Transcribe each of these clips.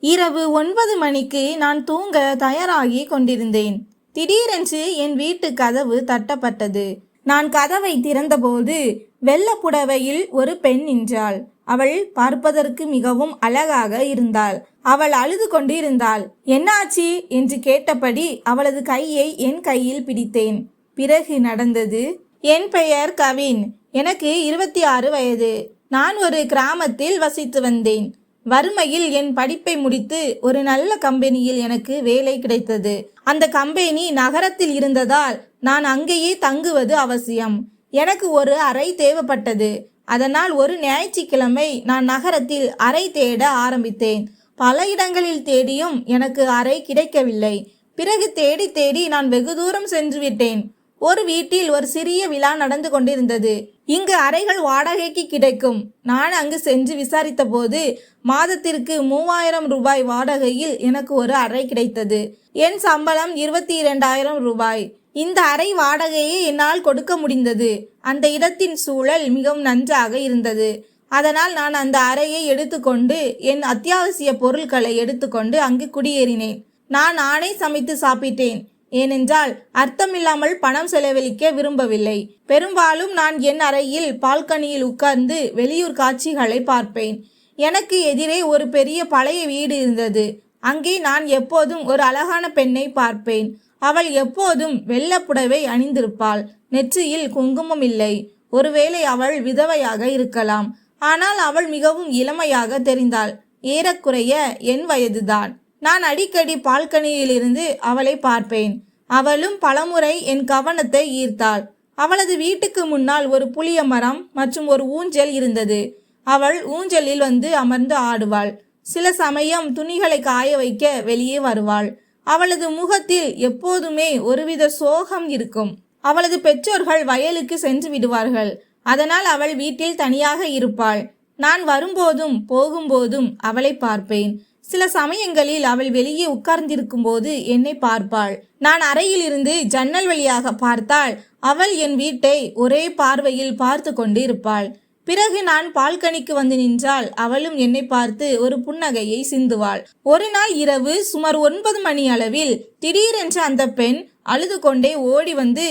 இரவு ஒன்பது மணிக்கு நான் தூங்க தயாராகி கொண்டிருந்தேன். திடீரென்று என் வீட்டு கதவு தட்டப்பட்டது. நான் கதவை திறந்தபோது வெள்ள புடவையில் ஒரு பெண் நின்றாள். அவள் பார்ப்பதற்கு மிகவும் அழகாக இருந்தாள். அவள் அழுது கொண்டிருந்தாள். என்னாச்சு? என்று கேட்டபடி அவளது கையை என் கையில் பிடித்தேன். பிறகு நடந்தது என் பெயர் கவின். எனக்கு இருபத்தி ஆறு வயது. நான் ஒரு கிராமத்தில் வசித்து வந்தேன். வறுமையில் என் படிப்பை முடித்து ஒரு நல்ல கம்பெனியில் எனக்கு வேலை கிடைத்தது. அந்த கம்பெனி நகரத்தில் இருந்ததால் நான் அங்கேயே தங்குவது அவசியம். எனக்கு ஒரு அறை தேவைப்பட்டது. அதனால் ஒரு ஞாயிற்றுக்கிழமை நான் நகரத்தில் அறை தேட ஆரம்பித்தேன். பல இடங்களில் தேடியும் எனக்கு அறை கிடைக்கவில்லை. பிறகு தேடி தேடி நான் வெகு தூரம் சென்று விட்டேன் ஒரு வீட்டில் ஒரு சிறிய விழா நடந்து கொண்டிருந்தது. இங்கு அறைகள் வாடகைக்கு கிடைக்கும். நான் அங்கு சென்று விசாரித்த போது மாதத்திற்கு மூவாயிரம் ரூபாய் வாடகையில் எனக்கு ஒரு அறை கிடைத்தது. என் சம்பளம் இருபத்தி இரண்டாயிரம் ரூபாய். இந்த அறை வாடகையை என்னால் கொடுக்க முடிந்தது. அந்த இடத்தின் சூழல் மிகவும் நன்றாக இருந்தது. அதனால் நான் அந்த அறையை எடுத்துக்கொண்டு என் அத்தியாவசிய பொருட்களை எடுத்துக்கொண்டு அங்கு குடியேறினேன். நான் நானே சமைத்து சாப்பிட்டேன். ஏனென்றால் அர்த்தமில்லாமல் பணம் செலவழிக்க விரும்பவில்லை. பெரும்பாலும் நான் என் அறையில் பால்கனியில் உட்கார்ந்து வெளியூர் காட்சிகளை பார்ப்பேன். எனக்கு எதிரே ஒரு பெரிய பழைய வீடு இருந்தது. அங்கே நான் எப்போதும் ஒரு அழகான பெண்ணை பார்ப்பேன். அவள் எப்போதும் வெள்ளப்புடவை அணிந்திருப்பாள். நெற்றியில் குங்குமம் இல்லை. ஒருவேளை அவள் விதவையாக இருக்கலாம். ஆனால் அவள் மிகவும் இளமையாக தெரிந்தாள். ஏறக்குறைய என் வயதுதான். நான் அடிக்கடி பால்கனியிலிருந்து அவளை பார்ப்பேன். அவளும் பலமுறை என் கவனத்தை ஈர்த்தாள். அவளது வீட்டுக்கு முன்னால் ஒரு புளிய மரம் மற்றும் ஒரு ஊஞ்சல் இருந்தது. அவள் ஊஞ்சலில் வந்து அமர்ந்து ஆடுவாள். சில சமயம் துணிகளை காய வைக்க வெளியே வருவாள். அவளது முகத்தில் எப்போதுமே ஒருவித சோகம் இருக்கும். அவளது பெற்றோர்கள் வயலுக்கு சென்று விடுவார்கள். அதனால் அவள் வீட்டில் தனியாக இருப்பாள். நான் வரும்போதும் போகும்போதும் அவளை பார்ப்பேன். சில சமயங்களில் அவள் வெளியே உட்கார்ந்திருக்கும் போது என்னை பார்ப்பாள். நான் அறையில் இருந்து ஜன்னல் வழியாக பார்த்தால் அவள் என் வீட்டை ஒரே பார்வையில் பார்த்து கொண்டு இருப்பாள் பிறகு நான் பால்கனிக்கு வந்து நின்றால் அவளும் என்னை பார்த்து ஒரு புன்னகையை சிந்துவாள். ஒரு நாள் இரவு சுமார் ஒன்பது மணி அளவில் திடீரென்று அந்த பெண் அழுது கொண்டே ஓடி வந்து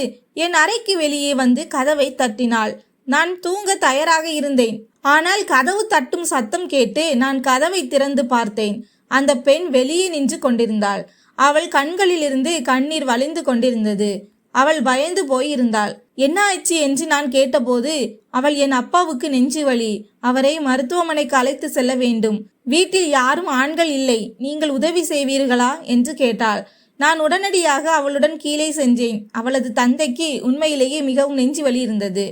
என் அறைக்கு வெளியே வந்து கதவை தட்டினாள். நான் தூங்க தயாராக இருந்தேன். ஆனால் கதவு தட்டும் சத்தம் கேட்டு நான் கதவை திறந்து பார்த்தேன். அந்த பெண் வெளியே நின்று கொண்டிருந்தாள். அவள் கண்களிலிருந்து கண்ணீர் வழிந்து கொண்டிருந்தது. அவள் பயந்து போயிருந்தாள். என்ன ஆச்சு? என்று நான் கேட்டபோது அவள் என் அப்பாவுக்கு நெஞ்சு வலி. அவரை மருத்துவமனைக்கு அழைத்து செல்ல வேண்டும். வீட்டில் யாரும் ஆண்கள் இல்லை. நீங்கள் உதவி செய்வீர்களா? என்று கேட்டாள். நான் உடனடியாக அவளுடன் கீழே சென்றேன். அவளது தந்தைக்கு உண்மையிலேயே மிகவும் நெஞ்சு வலி இருந்தது.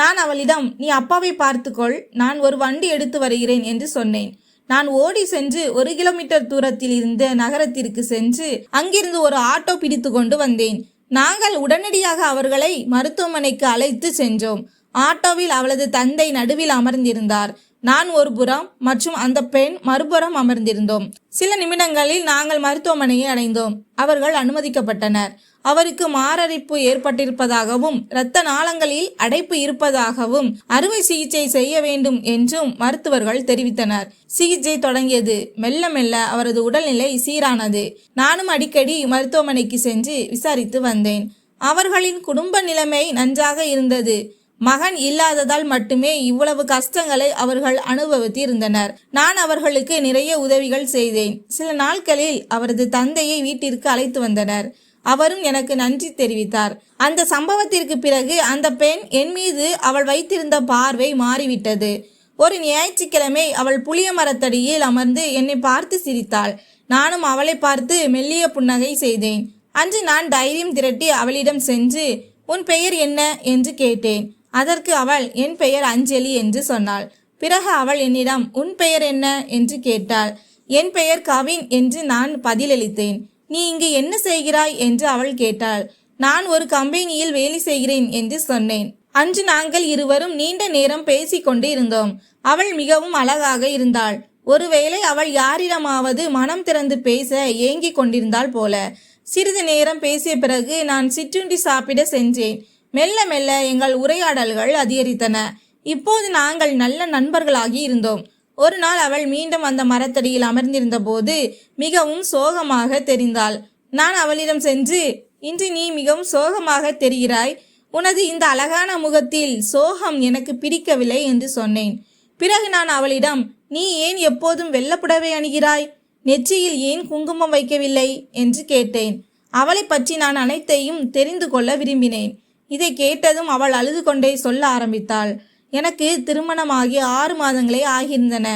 நான் அவளிடம் நீ அப்பாவை பார்த்துக்கொள் நான் ஒரு வண்டி எடுத்து வருகிறேன் என்று சொன்னேன். நான் ஓடி சென்று ஒரு கிலோமீட்டர் தூரத்தில் இருந்த நகரத்திற்கு சென்று அங்கிருந்து ஒரு ஆட்டோ பிடித்து கொண்டு வந்தேன். நாங்கள் உடனடியாக அவர்களை மருத்துவமனைக்கு அழைத்து சென்றோம். ஆட்டோவில் அவளது தந்தை நடுவில் அமர்ந்திருந்தார். நான் ஒரு புறம் மற்றும் அந்த பெண் மறுபுறம் அமர்ந்திருந்தோம். சில நிமிடங்களில் நாங்கள் மருத்துவமனையை அடைந்தோம். அவர்கள் அனுமதிக்கப்பட்டனர். அவருக்கு மாரடைப்பு ஏற்பட்டிருப்பதாகவும் இரத்த நாளங்களில் அடைப்பு இருப்பதாகவும் அறுவை சிகிச்சை செய்ய வேண்டும் என்றும் மருத்துவர்கள் தெரிவித்தனர். சிகிச்சை தொடங்கியது. மெல்ல மெல்ல அவரது உடல்நிலை சீரானது. நானும் அடிக்கடி மருத்துவமனைக்கு சென்று விசாரித்து வந்தேன். அவர்களின் குடும்ப நிலைமை நன்றாக இருந்தது. மகன் இல்லாததால் மட்டுமே இவ்வளவு கஷ்டங்களை அவர்கள் அனுபவித்திருந்தனர். நான் அவர்களுக்கு நிறைய உதவிகள் செய்தேன். சில நாட்களில் அவரது தந்தையை வீட்டிற்கு அழைத்து வந்தனர். அவரும் எனக்கு நன்றி தெரிவித்தார். அந்த சம்பவத்திற்கு பிறகு அந்த பெண் என் மீது அவள் வைத்திருந்த பார்வை மாறிவிட்டது. ஒரு ஞாயிற்றுக்கிழமை அவள் புளிய மரத்தடியில் அமர்ந்து என்னை பார்த்து சிரித்தாள். நானும் அவளை பார்த்து மெல்லிய புன்னகை செய்தேன். அன்று நான் தைரியம் திரட்டி அவளிடம் சென்று உன் பெயர் என்ன? என்று கேட்டேன். அதற்கு அவள் என் பெயர் அஞ்சலி என்று சொன்னாள். பிறகு அவள் என்னிடம் உன் பெயர் என்ன? என்று கேட்டாள். என் பெயர் கவின் என்று நான் பதிலளித்தேன். நீ இங்கு என்ன செய்கிறாய்? என்று அவள் கேட்டாள். நான் ஒரு கம்பெனியில் வேலை செய்கிறேன் என்று சொன்னேன். அன்று நாங்கள் இருவரும் நீண்ட நேரம் பேசிக்கொண்டு இருந்தோம். அவள் மிகவும் அழகாக இருந்தாள். ஒருவேளை அவள் யாரிடமாவது மனம் திறந்து பேச ஏங்கிக் கொண்டிருந்தாள் போல. சிறிது நேரம் பேசிய பிறகு நான் சிற்றுண்டி சாப்பிட சென்றேன். மெல்ல மெல்ல எங்கள் உரையாடல்கள் அதிகரித்தன. இப்போது நாங்கள் நல்ல நண்பர்களாகி இருந்தோம். ஒரு நாள் அவள் மீண்டும் அந்த மரத்தடியில் அமர்ந்திருந்த போது மிகவும் சோகமாக தெரிந்தாள். நான் அவளிடம் சென்று இன்று நீ மிகவும் சோகமாக தெரிகிறாய். உனது இந்த அழகான முகத்தில் சோகம் எனக்கு பிடிக்கவில்லை என்று சொன்னேன். பிறகு நான் அவளிடம் நீ ஏன் எப்போதும் வெள்ளப்புடவை அணிகிறாய்? நெற்றியில் ஏன் குங்குமம் வைக்கவில்லை? என்று கேட்டேன். அவளை பற்றி நான் அனைத்தையும் தெரிந்து கொள்ள விரும்பினேன். இதை கேட்டதும் அவள் அழுது கொண்டே சொல்ல ஆரம்பித்தாள். எனக்கு திருமணமாகி ஆறு மாதங்களே ஆகியிருந்தன.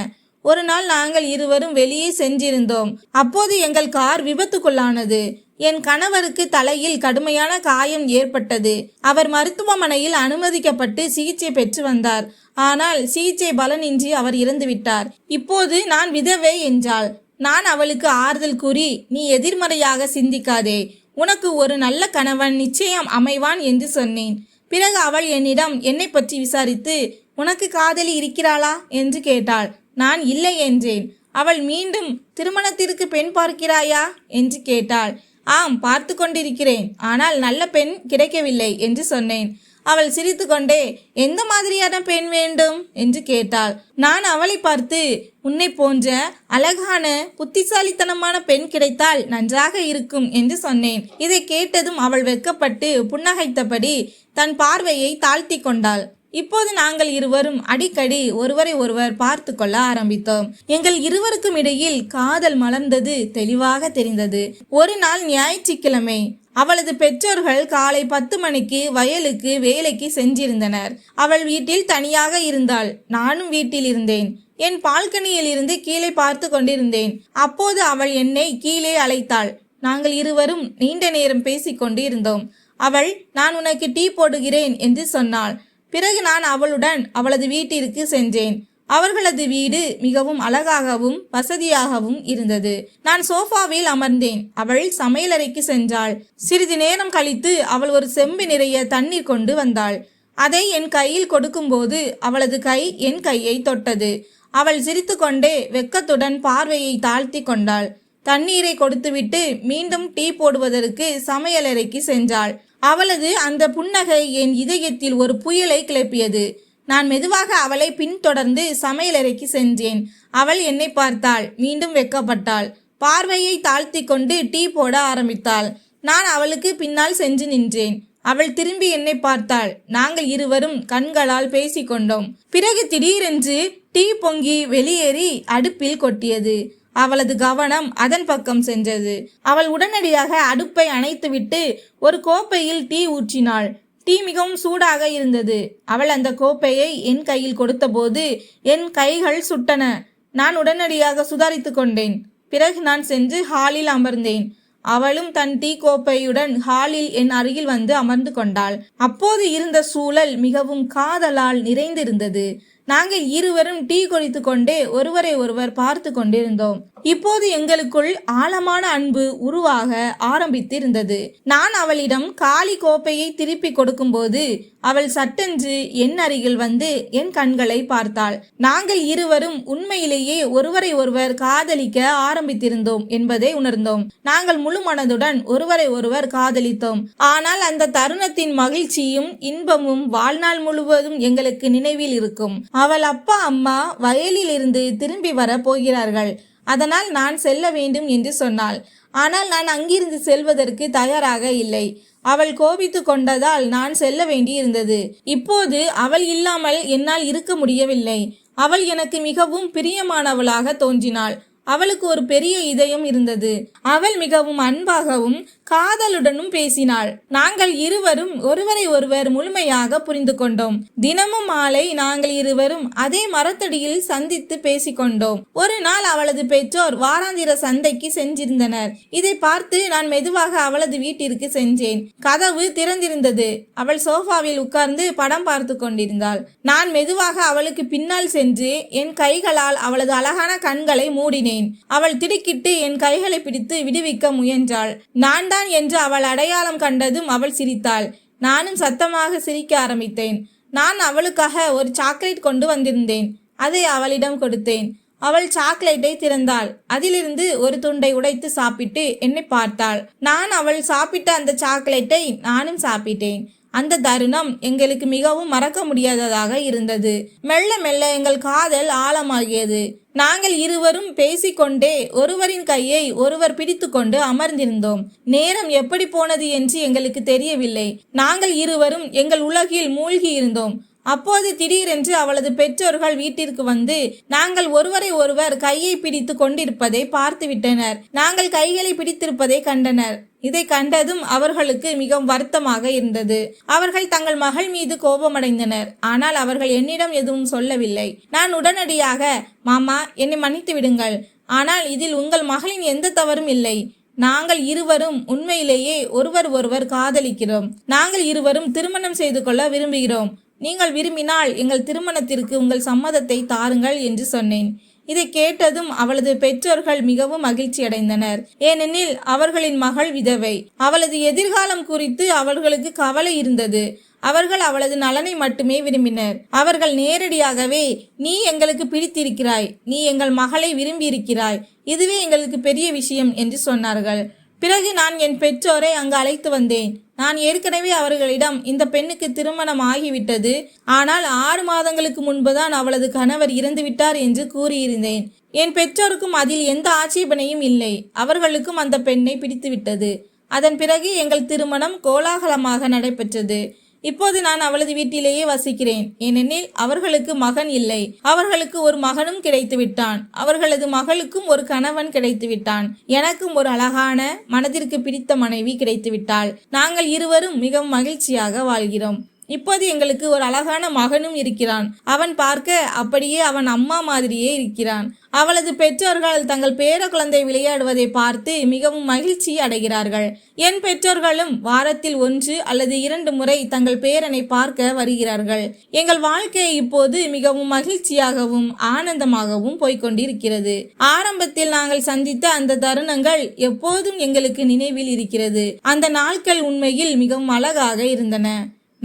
ஒரு நாள் நாங்கள் இருவரும் வெளியே சென்றிருந்தோம். அப்போது எங்கள் கார் விபத்துக்குள்ளானது. என் கணவருக்கு தலையில் கடுமையான காயம் ஏற்பட்டது. அவர் மருத்துவமனையில் அனுமதிக்கப்பட்டு சிகிச்சை பெற்று வந்தார். ஆனால் சிகிச்சை பலனின்றி அவர் இறந்துவிட்டார். இப்போது நான் விதவை என்றாள். நான் அவளுக்கு ஆறுதல் கூறி நீ எதிர்மறையாக சிந்திக்காதே. உனக்கு ஒரு நல்ல கணவன் நிச்சயம் அமைவான் என்று சொன்னேன். பிறகு அவள் என்னிடம் என்னை பற்றி விசாரித்து உனக்கு காதலி இருக்கிறாளா? என்று கேட்டாள். நான் இல்லை என்றேன். அவள் மீண்டும் திருமணத்திற்கு பெண் பார்க்கிறாயா? என்று கேட்டாள். ஆம் பார்த்து கொண்டிருக்கிறேன். ஆனால் நல்ல பெண் கிடைக்கவில்லை என்று சொன்னேன். அவள் சிரித்துக்கொண்டே எந்த மாதிரியான பெண் வேண்டும்? என்று கேட்டாள். நான் அவளை பார்த்து உன்னை போன்ற அழகான புத்திசாலித்தனமான பெண் கிடைத்தால் நன்றாக இருக்கும் என்று சொன்னேன். இதை கேட்டதும் அவள் வெட்கப்பட்டு புன்னகைத்தபடி தன் பார்வையை தாழ்த்தி கொண்டாள். இப்போது நாங்கள் இருவரும் அடிக்கடி ஒருவரை ஒருவர் பார்த்து கொள்ள ஆரம்பித்தோம். எங்கள் இருவருக்கும் இடையில் காதல் மலர்ந்தது தெளிவாக தெரிந்தது. ஒரு நாள் ஞாயிற்றுக்கிழமை அவளது பெற்றோர்கள் காலை பத்து மணிக்கு வயலுக்கு வேலைக்கு சென்றிருந்தனர். அவள் வீட்டில் தனியாக இருந்தாள். நானும் வீட்டில் இருந்தேன். என் பால்கனியில் இருந்து கீழே பார்த்து கொண்டிருந்தேன். அப்போது அவள் என்னை கீழே அழைத்தாள். நாங்கள் இருவரும் நீண்ட நேரம் பேசிக்கொண்டு இருந்தோம் அவள் நான் உனக்கு டீ போடுகிறேன் என்று சொன்னாள். பிறகு நான் அவளுடன் அவளது வீட்டிற்கு சென்றேன். அவர்களது வீடு மிகவும் அழகாகவும் வசதியாகவும் இருந்தது. நான் சோஃபாவில் அமர்ந்தேன். அவள் சமையலறைக்கு சென்றாள். சிறிது நேரம் கழித்து அவள் ஒரு செம்பு நிறைய தண்ணீர் கொண்டு வந்தாள். அதை என் கையில் கொடுக்கும்போது அவளது கை என் கையை தொட்டது. அவள் சிரித்துக்கொண்டே வெக்கத்துடன் பார்வையை தாழ்த்தி கொண்டாள். தண்ணீரை கொடுத்துவிட்டு மீண்டும் டீ போடுவதற்கு சமையலறைக்கு சென்றாள். அவளது அந்த புன்னகை என் இதயத்தில் ஒரு புயலை கிளப்பியது. நான் மெதுவாக அவளை பின்தொடர்ந்து சமையலறைக்கு சென்றேன். அவள் என்னை பார்த்தாள். மீண்டும் வெக்கப்பட்டாள். பார்வையை தாழ்த்தி கொண்டு டீ போட ஆரம்பித்தாள். நான் அவளுக்கு பின்னால் சென்று நின்றேன். அவள் திரும்பி என்னை பார்த்தாள். நாங்கள் இருவரும் கண்களால் பேசிக்கொண்டோம். பிறகு திடீரென்று டீ பொங்கி வெளியேறி அடுப்பில் கொட்டியது. அவளது கவனம் அதன் பக்கம் சென்றது. அவள் உடனடியாக அடுப்பை அணைத்துவிட்டு ஒரு கோப்பையில் டீ ஊற்றினாள். டீ மிகவும் சூடாக இருந்தது. அவள் அந்த கோப்பையை என் கையில் கொடுத்தபோது என் கைகள் சுட்டன. நான் உடனடியாக சுதாரித்து கொண்டேன். பிறகு நான் சென்று ஹாலில் அமர்ந்தேன். அவளும் தன் டீ கோப்பையுடன் ஹாலில் என் அருகில் வந்து அமர்ந்து கொண்டாள். அப்போது இருந்த சூழல் மிகவும் காதலால் நிறைந்திருந்தது. நாங்கள் இருவரும் டீ குடித்து கொண்டே ஒருவரை ஒருவர் பார்த்து கொண்டிருந்தோம். இப்போது எங்களுக்குள் ஆழமான அன்பு உருவாக ஆரம்பித்திருந்தது. நான் அவளிடம் காலி கோப்பையை திருப்பி கொடுக்கும்போது அவள் சட்டென்று என் அருகில் வந்து என் கண்களை பார்த்தாள். நாங்கள் இருவரும் உண்மையிலேயே ஒருவரை ஒருவர் காதலிக்க ஆரம்பித்திருந்தோம் என்பதை உணர்ந்தோம். நாங்கள் முழு மனதுடன் ஒருவரை ஒருவர் காதலித்தோம். ஆனால் அந்த தருணத்தின் மகிழ்ச்சியும் இன்பமும் வாழ்நாள் முழுவதும் எங்களுக்கு நினைவில் இருக்கும். அவள் அப்பா அம்மா வயலில் இருந்து திரும்பி வர போகிறார்கள். அதனால் நான் செல்ல வேண்டும் என்று சொன்னாள். ஆனால் நான் அங்கிருந்து செல்வதற்கு தயாராக இல்லை. அவள் கோபித்து கொண்டதால் நான் செல்ல வேண்டியிருந்தது. இப்போது அவள் இல்லாமல் என்னால் இருக்க முடியவில்லை. அவள் எனக்கு மிகவும் பிரியமானவளாக தோன்றினாள். அவளுக்கு ஒரு பெரிய இதயம் இருந்தது. அவள் மிகவும் அன்பாகவும் காதலுடனும் பேசினாள். நாங்கள் இருவரும் ஒருவரை ஒருவர் முழுமையாக புரிந்து கொண்டோம். தினமும் மாலை நாங்கள் இருவரும் அதே மரத்தடியில் சந்தித்து பேசிக்கொண்டோம். ஒரு நாள் அவளது பெற்றோர் வாராந்திர சந்தைக்கு சென்றிருந்தனர். இதை பார்த்து நான் மெதுவாக அவளது வீட்டிற்கு சென்றேன். கதவு திறந்திருந்தது. அவள் சோஃபாவில் உட்கார்ந்து படம் பார்த்து கொண்டிருந்தாள். நான் மெதுவாக அவளுக்கு பின்னால் சென்று என் கைகளால் அவளது அழகான கண்களை மூடினேன். அவள் திடுக்கிட்டு என் கைகளை பிடித்து விடுவிக்க முயன்றாள். நான் நான்தான் என்று அவள் அடையாளம் கண்டதும் அவள் சிரித்தாள். நானும் சத்தமாக சிரிக்க ஆரம்பித்தேன். நான் அவளுக்காக ஒரு சாக்லேட் கொண்டு வந்திருந்தேன். அதை அவளிடம் கொடுத்தேன். அவள் சாக்லேட்டை திறந்தாள். அதிலிருந்து ஒரு துண்டை உடைத்து சாப்பிட்டு என்னை பார்த்தாள். நான் அவள் சாப்பிட்ட அந்த சாக்லேட்டை நானும் சாப்பிட்டேன். அந்த தருணம் எங்களுக்கு மிகவும் மறக்க முடியாததாக இருந்தது. மெல்ல மெல்ல எங்கள் காதல் ஆழமாகியது. நாங்கள் இருவரும் பேசிக்கொண்டே ஒருவரின் கையை ஒருவர் பிடித்துக்கொண்டு அமர்ந்திருந்தோம். நேரம் எப்படி போனது என்று எங்களுக்கு தெரியவில்லை. நாங்கள் இருவரும் எங்கள் உலகில் மூழ்கி இருந்தோம். அப்போது திடீரென்று அவளது பெற்றோர்கள் வீட்டிற்கு வந்து நாங்கள் ஒருவரை ஒருவர் கையை பிடித்து கொண்டிருப்பதை பார்த்துவிட்டனர். நாங்கள் கைகளை பிடித்திருப்பதை கண்டனர். இதை கண்டதும் அவர்களுக்கு மிகவும் வருத்தமாக இருந்தது. அவர்கள் தங்கள் மகள் மீது கோபமடைந்தனர். ஆனால் அவர்கள் என்னிடம் எதுவும் சொல்லவில்லை. நான் உடனடியாக மாமா என்னை மன்னித்து விடுங்கள். ஆனால் இதில் உங்கள் மகளின் எந்த தவறும் இல்லை. நாங்கள் இருவரும் உண்மையிலேயே ஒருவர் ஒருவர் காதலிக்கிறோம். நாங்கள் இருவரும் திருமணம் செய்து கொள்ள விரும்புகிறோம். நீங்கள் விரும்பினால் எங்கள் திருமணத்திற்கு உங்கள் சம்மதத்தை தாருங்கள் என்று சொன்னேன். இதை கேட்டதும் அவளது பெற்றோர்கள் மிகவும் மகிழ்ச்சி அடைந்தனர் ஏனெனில் அவர்களின் மகள் விதவை. அவளது எதிர்காலம் குறித்து அவர்களுக்கு கவலை இருந்தது. அவர்கள் அவளது நலனை மட்டுமே விரும்பினர். அவர்கள் நேரடியாகவே நீ எங்களுக்கு பிடித்திருக்கிறாய். நீ எங்கள் மகளை விரும்பியிருக்கிறாய். இதுவே எங்களுக்கு பெரிய விஷயம் என்று சொன்னார்கள். பிறகு நான் என் பெற்றோரை அங்கு அழைத்து வந்தேன். நான் ஏற்கனவே அவர்களிடம் இந்த பெண்ணுக்கு திருமணம் ஆகிவிட்டது. ஆனால் ஆறு மாதங்களுக்கு முன்புதான் அவளது கணவர் இறந்துவிட்டார் என்று கூறியிருந்தேன். என் பெற்றோருக்கும் அதில் எந்த ஆட்சேபனையும் இல்லை. அவர்களுக்கும் அந்த பெண்ணை பிடித்துவிட்டது. அதன் பிறகு எங்கள் திருமணம் கோலாகலமாக நடைபெற்றது. இப்போது நான் அவளது வீட்டிலேயே வசிக்கிறேன். ஏனெனில் அவர்களுக்கு மகன் இல்லை. அவர்களுக்கு ஒரு மகனும் கிடைத்து விட்டான் அவர்களது மகளுக்கும் ஒரு கணவன் கிடைத்து விட்டான் எனக்கும் ஒரு அழகான மனதிற்கு பிடித்த மனைவி கிடைத்து விட்டாள் நாங்கள் இருவரும் மிகவும் மகிழ்ச்சியாக வாழ்கிறோம். இப்போது எங்களுக்கு ஒரு அழகான மகனும் இருக்கிறான். அவன் பார்க்க அப்படியே அவன் அம்மா மாதிரியே இருக்கிறான். அவளது பெற்றோர்கள் தங்கள் பேர குழந்தை விளையாடுவதை பார்த்து மிகவும் மகிழ்ச்சி அடைகிறார்கள். என் பெற்றோர்களும் வாரத்தில் ஒன்று அல்லது இரண்டு முறை தங்கள் பேரனை பார்க்க வருகிறார்கள். எங்கள் வாழ்க்கை இப்போது மிகவும் மகிழ்ச்சியாகவும் ஆனந்தமாகவும் போய்கொண்டிருக்கிறது ஆரம்பத்தில் நாங்கள் சந்தித்த அந்த தருணங்கள் எப்போதும் எங்களுக்கு நினைவில் இருக்கிறது. அந்த நாட்கள் உண்மையில் மிகவும் அழகாக இருந்தன.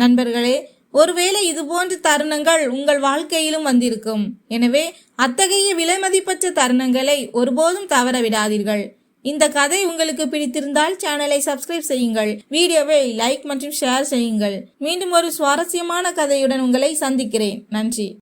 நண்பர்களே ஒருவேளை இதுபோன்ற தருணங்கள் உங்கள் வாழ்க்கையிலும் வந்திருக்கும். எனவே அத்தகைய விலைமதிப்பற்ற தருணங்களை ஒருபோதும் தவற விடாதீர்கள். இந்த கதை உங்களுக்கு பிடித்திருந்தால் சேனலை சப்ஸ்கிரைப் செய்யுங்கள். வீடியோவை லைக் மற்றும் ஷேர் செய்யுங்கள். மீண்டும் ஒரு சுவாரஸ்யமான கதையுடன் உங்களை சந்திக்கிறேன். நன்றி.